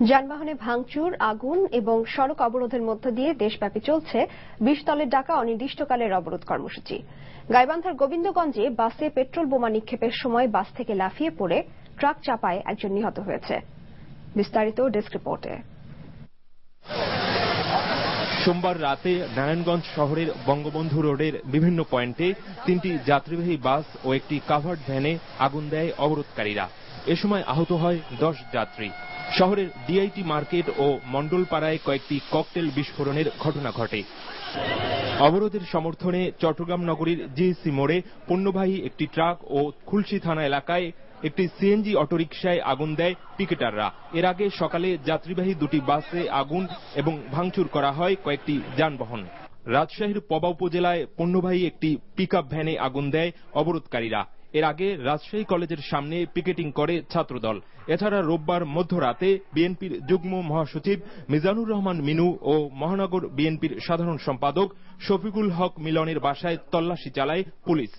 যানবাহনে ভাঙচুর, আগুন এবং সড়ক অবরোধের মধ্য দিয়ে দেশব্যাপী চলছে বিশ ডাকা অনির্দিষ্টকালের অবরোধ কর্মসূচি। গাইবান্ধার গোবিন্দগঞ্জে বাসে পেট্রোল বোমা নিক্ষেপের সময় বাস থেকে লাফিয়ে পড়ে ট্রাক চাপায় একজন নিহত হয়েছে। বিস্তারিত ডেস্ক রিপোর্টে। সোমবার রাতে নারায়ণগঞ্জ শহরের বঙ্গবন্ধু রোডের বিভিন্ন পয়েন্টে তিনটি যাত্রীবাহী বাস ও একটি কাভার্ড ভ্যানে আগুন দেয় অবরোধকারীরা। এ সময় আহত হয় দশ যাত্রী। শহরের ডিআইটি মার্কেট ও মণ্ডলপাড়ায় কয়েকটি ককটেল বিস্ফোরণের ঘটনা ঘটে। অবরোধের সমর্থনে চট্টগ্রাম নগরীর জিএসসি মোড়ে পণ্যবাহী একটি ট্রাক ও খুলশি থানা এলাকায় একটি সিএনজি অটোরিকশায় আগুন দেয় পিকেটাররা। এর আগে সকালে যাত্রীবাহী দুটি বাসে আগুন এবং ভাঙচুর করা হয় কয়েকটি যানবাহন। রাজশাহীর পবা উপজেলায় পণ্যবাহী একটি পিকআপ ভ্যানে আগুন দেয় অবরোধকারীরা। এর আগে রাজশাহী কলেজের সামনে পিকেটিং করে ছাত্রদল। এছাড়া রোববার মধ্যরাতে বিএনপির যুগ্ম মহাসচিব মিজানুর রহমান মিনু ও মহানগর বিএনপির সাধারণ সম্পাদক শফিকুল হক মিলনের বাসায় তল্লাশি চালায় পুলিশ।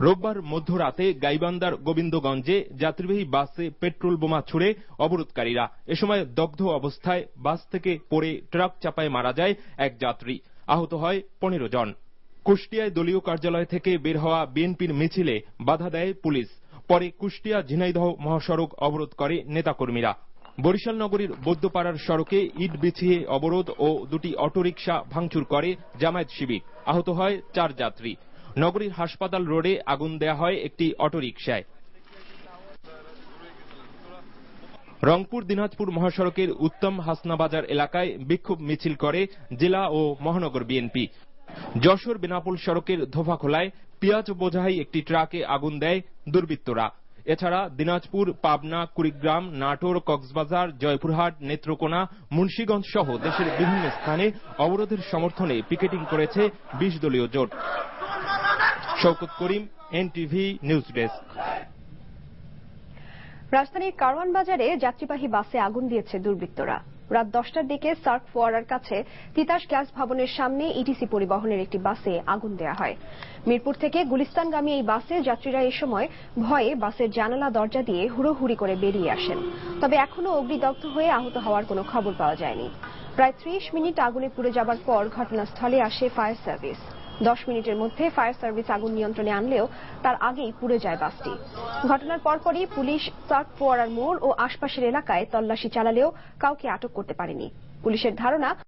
রোববার মধ্যরাতে গাইবান্দার গোবিন্দগঞ্জে যাত্রীবাহী বাসে পেট্রোল বোমা ছুড়ে অবরোধকারীরা। এ সময় দগ্ধ অবস্থায় বাস থেকে পড়ে ট্রাক চাপায় মারা যায় এক যাত্রী। আহত হয় পনেরো জন। কুষ্টিয়ায় দলীয় কার্যালয় থেকে বের হওয়া বিএনপির মিছিলে বাধা দেয় পুলিশ। পরে কুষ্টিয়া ঝিনাইদহ মহাসড়ক অবরোধ করে নেতাকর্মীরা। বরিশাল নগরীর বৌদ্ধপাড়ার সড়কে ইট বিছিয়ে অবরোধ ও দুটি অটোরিকশা ভাঙচুর করে জামায়াত শিবির। আহত হয় চার যাত্রী। নগরীর হাসপাতাল রোডে আগুন দেয়া হয় একটি অটোরিকশায়। রংপুর দিনাজপুর মহাসড়কের উত্তম হাসনাবাজার এলাকায় বিক্ষোভ মিছিল করে জেলা ও মহানগর বিএনপি। যশোর বেনাপোল সড়কের ধোফাখোলায় পেঁয়াজ বোঝাই একটি ট্রাকে আগুন দেয় দুর্বৃত্তরা। এছাড়া দিনাজপুর, পাবনা, কুড়িগ্রাম, নাটোর, কক্সবাজার, জয়পুরহাট, নেত্রকোনা, মুন্সীগঞ্জ সহ দেশের বিভিন্ন স্থানে অবরোধের সমর্থনে পিকেটিং করেছে বিশ দলীয় জোট। Shawkat Karim, NTV news desk. রাজধানীর কারওয়ান বাজারে যাত্রীবাহী বাসে আগুন দিয়েছে দুর্বৃত্তরা। রাত দশটার দিকে সার্ক ফোয়ারার কাছে তিতাস গ্যাস ভবনের সামনে ইটিসি পরিবহনের একটি বাসে আগুন দেয়া হয়। মিরপুর থেকে গুলিস্তানগামী এই বাসে যাত্রীরা এ সময় ভয়ে বাসের জানালা দরজা দিয়ে হুড়োহুড়ি করে বেরিয়ে আসেন। তবে এখনও অগ্নিদগ্ধ হয়ে আহত হওয়ার কোনো খবর পাওয়া যায়নি। প্রায় ত্রিশ মিনিট আগুনে পুড়ে যাবার পর ঘটনাস্থলে আসে ফায়ার সার্ভিস। দশ মিনিটের মধ্যে ফায়ার সার্ভিস আগুন নিয়ন্ত্রণে আনলেও তার আগেই পুড়ে যায় বাসটি। ঘটনার পরপরই পুলিশ সার্ক ফোয়ারার মোড় ও আশপাশের এলাকায় তল্লাশি চালালেও কাউকে আটক করতে পারেনি। পুলিশের ধারণা